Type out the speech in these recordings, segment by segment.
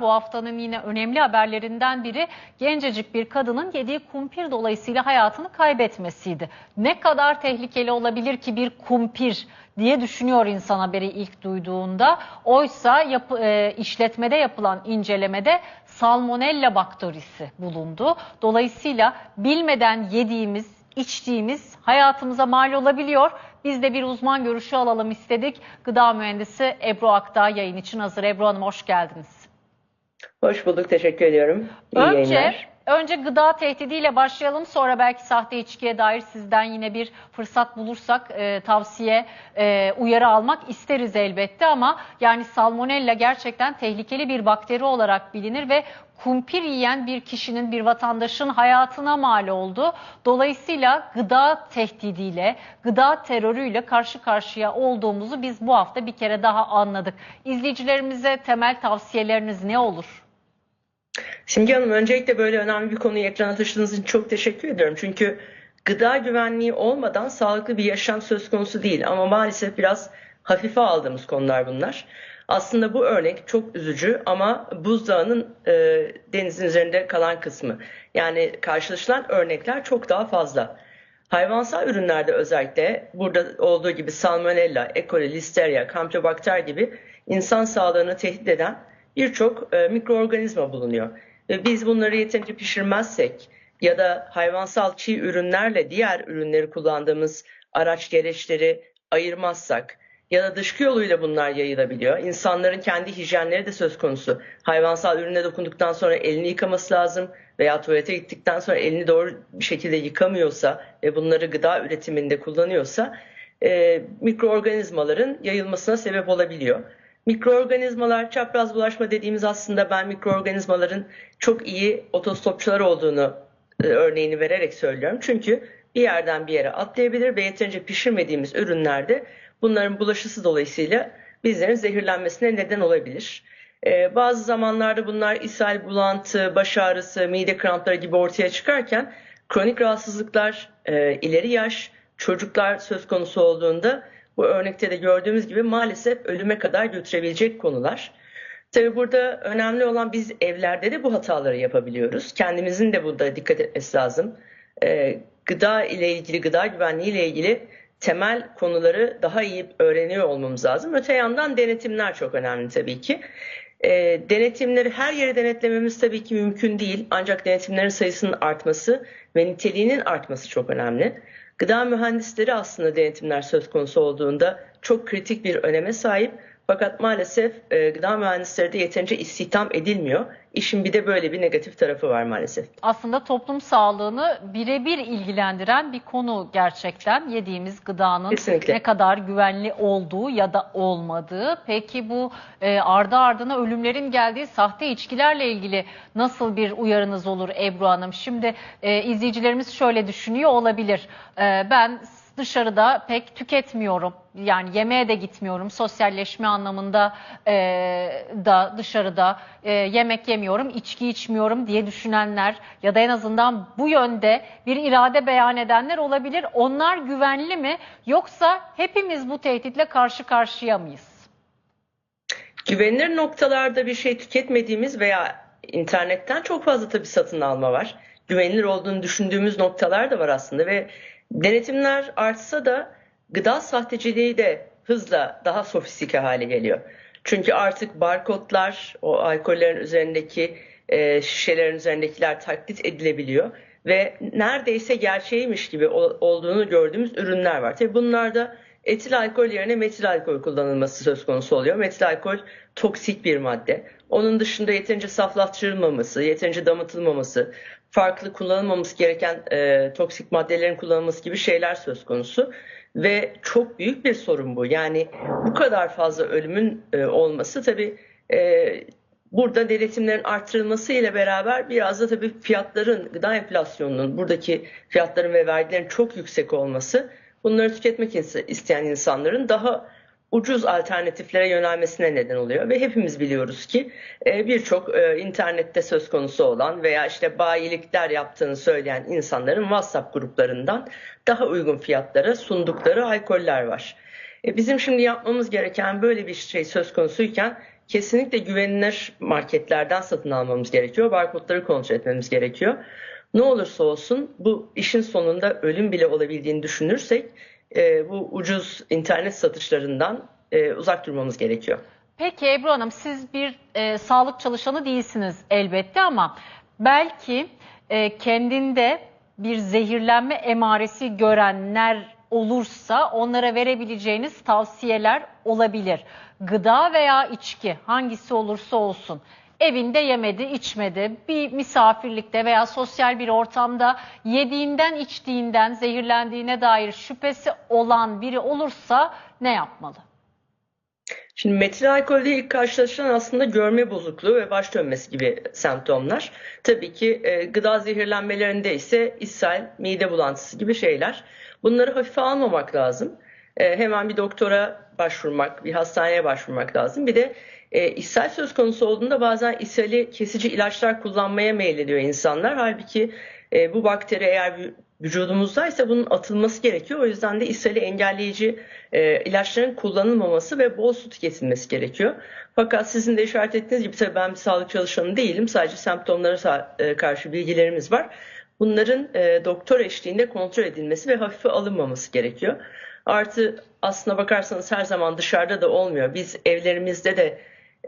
Bu haftanın yine önemli haberlerinden biri gencecik bir kadının yediği kumpir dolayısıyla hayatını kaybetmesiydi. Ne kadar tehlikeli olabilir ki bir kumpir diye düşünüyor insan haberi ilk duyduğunda. Oysa yapı- e, işletmede yapılan incelemede salmonella bakterisi bulundu. Dolayısıyla bilmeden yediğimiz, içtiğimiz hayatımıza mal olabiliyor. Biz de bir uzman görüşü alalım istedik. Gıda mühendisi Ebru Akdağ yayın için hazır. Ebru Hanım hoş geldiniz. Hoş bulduk, teşekkür ediyorum. İyi Önce yayınlar. önce gıda tehdidiyle başlayalım. Sonra belki sahte içkiye dair sizden yine bir fırsat bulursak e, tavsiye, e, uyarı almak isteriz elbette ama yani salmonella gerçekten tehlikeli bir bakteri olarak bilinir ve kumpir yiyen bir kişinin, bir vatandaşın hayatına mal oldu. Dolayısıyla gıda tehdidiyle, gıda terörüyle karşı karşıya olduğumuzu biz bu hafta bir kere daha anladık. İzleyicilerimize temel tavsiyeleriniz ne olur? Simge Hanım öncelikle böyle önemli bir konuyu ekrana taşıdığınız için çok teşekkür ediyorum. Çünkü gıda güvenliği olmadan sağlıklı bir yaşam söz konusu değil. Ama maalesef biraz hafife aldığımız konular bunlar. Aslında bu örnek çok üzücü ama buzdağının e, denizin üzerinde kalan kısmı. Yani karşılaşılan örnekler çok daha fazla. Hayvansal ürünlerde özellikle burada olduğu gibi salmonella, E. coli, listeria, campylobacter gibi insan sağlığını tehdit eden birçok e, mikroorganizma bulunuyor. Ve biz bunları yeterince pişirmezsek ya da hayvansal çiğ ürünlerle diğer ürünleri kullandığımız araç gereçleri ayırmazsak ya da dışkı yoluyla bunlar yayılabiliyor. İnsanların kendi hijyenleri de söz konusu. Hayvansal ürüne dokunduktan sonra elini yıkaması lazım veya tuvalete gittikten sonra elini doğru bir şekilde yıkamıyorsa ve bunları gıda üretiminde kullanıyorsa e, mikroorganizmaların yayılmasına sebep olabiliyor. Mikroorganizmalar, çapraz bulaşma dediğimiz aslında ben mikroorganizmaların çok iyi otostopçular olduğunu e, örneğini vererek söylüyorum. Çünkü bir yerden bir yere atlayabilir ve yeterince pişirmediğimiz ürünlerde bunların bulaşısı dolayısıyla bizlerin zehirlenmesine neden olabilir. Ee, bazı zamanlarda bunlar ishal, bulantı, baş ağrısı, mide krampları gibi ortaya çıkarken kronik rahatsızlıklar, e, ileri yaş, çocuklar söz konusu olduğunda bu örnekte de gördüğümüz gibi maalesef ölüme kadar götürebilecek konular. Tabii burada önemli olan biz evlerde de bu hataları yapabiliyoruz. Kendimizin de burada dikkat etmesi lazım. Ee, gıda ile ilgili, gıda güvenliği ile ilgili temel konuları daha iyi öğreniyor olmamız lazım. Öte yandan denetimler çok önemli tabii ki. E, denetimleri her yere denetlememiz tabii ki mümkün değil. Ancak denetimlerin sayısının artması ve niteliğinin artması çok önemli. Gıda mühendisleri aslında denetimler söz konusu olduğunda çok kritik bir öneme sahip. Fakat maalesef e, gıda mühendisleri de yeterince istihdam edilmiyor. İşin bir de böyle bir negatif tarafı var maalesef. aslında toplum sağlığını birebir ilgilendiren bir konu gerçekten yediğimiz gıdanın Kesinlikle. ne kadar güvenli olduğu ya da olmadığı. Peki bu e, ardı ardına ölümlerin geldiği sahte içkilerle ilgili nasıl bir uyarınız olur Ebru Hanım? Şimdi e, izleyicilerimiz şöyle düşünüyor olabilir. E, ben dışarıda pek tüketmiyorum. Yani yemeğe de gitmiyorum. Sosyalleşme anlamında e, da dışarıda e, yemek yemiyorum, içki içmiyorum diye düşünenler ya da en azından bu yönde bir irade beyan edenler olabilir. Onlar güvenli mi yoksa hepimiz bu tehditle karşı karşıya mıyız? Güvenilir noktalarda bir şey tüketmediğimiz veya internetten çok fazla tabii satın alma var. Güvenilir olduğunu düşündüğümüz noktalar da var aslında ve denetimler artsa da gıda sahteciliği de hızla daha sofistike hale geliyor. Çünkü artık barkodlar, o alkollerin üzerindeki e, şişelerin üzerindekiler taklit edilebiliyor ve neredeyse gerçeğiymiş gibi ol- olduğunu gördüğümüz ürünler var. Tabii bunlarda etil alkol yerine metil alkol kullanılması söz konusu oluyor. Metil alkol toksik bir madde. Onun dışında yeterince saflaştırılmaması, yeterince damıtılmaması, farklı kullanılmaması gereken e, toksik maddelerin kullanılması gibi şeyler söz konusu. Ve çok büyük bir sorun bu. Yani bu kadar fazla ölümün e, olması tabii e, burada denetimlerin arttırılması ile beraber biraz da tabii fiyatların, gıda enflasyonunun, buradaki fiyatların ve vergilerin çok yüksek olması bunları tüketmek isteyen insanların daha ucuz alternatiflere yönelmesine neden oluyor ve hepimiz biliyoruz ki e, birçok e, internette söz konusu olan veya işte bayilikler yaptığını söyleyen insanların WhatsApp gruplarından daha uygun fiyatlara sundukları alkoller var. E, bizim şimdi yapmamız gereken böyle bir şey söz konusuyken kesinlikle güvenilir marketlerden satın almamız gerekiyor. Barkodları kontrol etmemiz gerekiyor. Ne olursa olsun bu işin sonunda ölüm bile olabildiğini düşünürsek e, bu ucuz internet satışlarından e, uzak durmamız gerekiyor. Peki Ebru Hanım siz bir e, sağlık çalışanı değilsiniz elbette ama belki e, kendinde bir zehirlenme emaresi görenler olursa onlara verebileceğiniz tavsiyeler olabilir. Gıda veya içki hangisi olursa olsun evinde yemedi, içmedi, bir misafirlikte veya sosyal bir ortamda yediğinden, içtiğinden zehirlendiğine dair şüphesi olan biri olursa ne yapmalı? Şimdi metil alkolde ilk karşılaşılan aslında görme bozukluğu ve baş dönmesi gibi semptomlar. Tabii ki e, gıda zehirlenmelerinde ise ishal, mide bulantısı gibi şeyler. Bunları hafife almamak lazım. E, hemen bir doktora başvurmak, bir hastaneye başvurmak lazım. Bir de e, ishal söz konusu olduğunda bazen ishali kesici ilaçlar kullanmaya meylediyor insanlar. Halbuki e, bu bakteri eğer vü- vücudumuzdaysa bunun atılması gerekiyor. O yüzden de ishali engelleyici e, ilaçların kullanılmaması ve bol su tüketilmesi gerekiyor. Fakat sizin de işaret ettiğiniz gibi tabii ben bir sağlık çalışanı değilim. Sadece semptomlara e, karşı bilgilerimiz var. Bunların e, doktor eşliğinde kontrol edilmesi ve hafife alınmaması gerekiyor. Artı aslına bakarsanız her zaman dışarıda da olmuyor. Biz evlerimizde de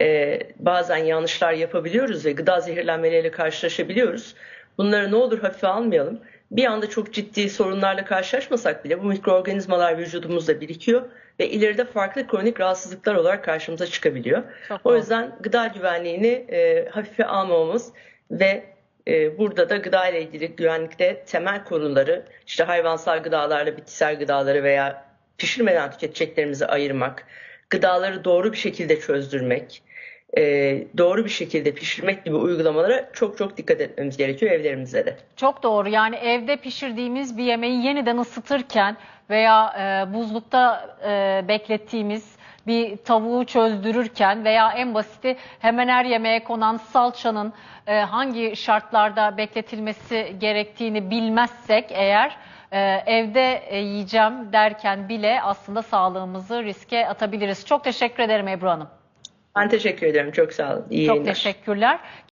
e, bazen yanlışlar yapabiliyoruz ve gıda zehirlenmeleriyle karşılaşabiliyoruz. Bunları ne olur hafife almayalım. Bir anda çok ciddi sorunlarla karşılaşmasak bile bu mikroorganizmalar vücudumuzda birikiyor ve ileride farklı kronik rahatsızlıklar olarak karşımıza çıkabiliyor. Çok O yüzden gıda güvenliğini e, hafife almamamız ve e, burada da gıda ile ilgili güvenlikte temel konuları işte hayvansal gıdalarla bitkisel gıdaları veya pişirmeden tüketeceklerimizi ayırmak, gıdaları doğru bir şekilde çözdürmek, e, doğru bir şekilde pişirmek gibi uygulamalara çok çok dikkat etmemiz gerekiyor evlerimizde de. Çok doğru. Yani evde pişirdiğimiz bir yemeği yeniden ısıtırken veya e, buzlukta e, beklettiğimiz bir tavuğu çözdürürken veya en basiti hemen her yemeğe konan salçanın e, hangi şartlarda bekletilmesi gerektiğini bilmezsek eğer e, evde e, yiyeceğim derken bile aslında sağlığımızı riske atabiliriz. Çok teşekkür ederim Ebru Hanım. Ben teşekkür ederim. Çok sağ olun. İyi Çok yayınlar. teşekkürler.